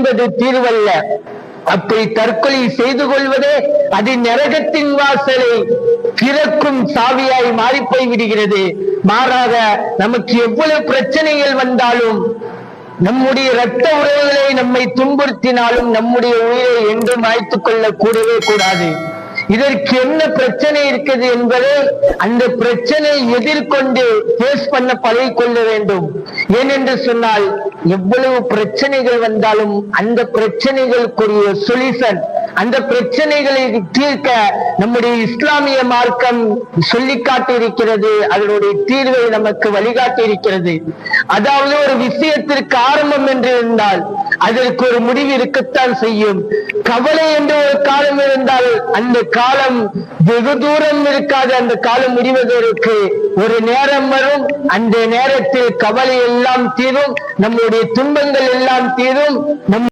என்பது தீர்வல்ல. அப்படி தற்கொலை செய்து கொள்வதே அது நரகத்தின் வாசலை திறக்கும் சாவியாய் மாறிப்போய் விடுகிறது. மாறாக நமக்கு எவ்வளவு பிரச்சனைகள் வந்தாலும் நம்முடைய இரத்த உறவுகளை நம்மை துன்புறுத்தினாலும் நம்முடைய உயிரை என்றும் மாய்த்துக் கொள்ள கூடவே கூடாது. இதற்கு என்ன பிரச்சனை இருக்குது என்பதை அந்த பிரச்சனை எதிர்கொண்டு பேஸ் பண்ண பழகிக் கொள்ள வேண்டும். ஏனென்று சொன்னால் எவ்வளவு பிரச்சனைகள் வந்தாலும் அந்த பிரச்சனைகளுக்குரிய சொல்யூஷன் அந்த பிரச்சனைகளை தீர்க்க நம்முடைய இஸ்லாமிய மார்க்கம் சொல்லி காட்டியிருக்கிறது. அதனுடைய தீர்வை நமக்கு வழிகாட்டி இருக்கிறது அதாவது ஒரு விஷயத்திற்கு ஆரம்பம் என்று இருந்தால் அதற்கு ஒரு முடிவு இருக்கத்தான் செய்யும். கவலை என்று ஒரு காலம் இருந்தால் அந்த காலம் வெகு தூரம் இருக்காது. அந்த காலம் முடிவதற்கு ஒரு நேரம் வரும். அந்த நேரத்தில் கவலை எல்லாம் தீரும். நம்முடைய துன்பங்கள் எல்லாம் தீரும். நம்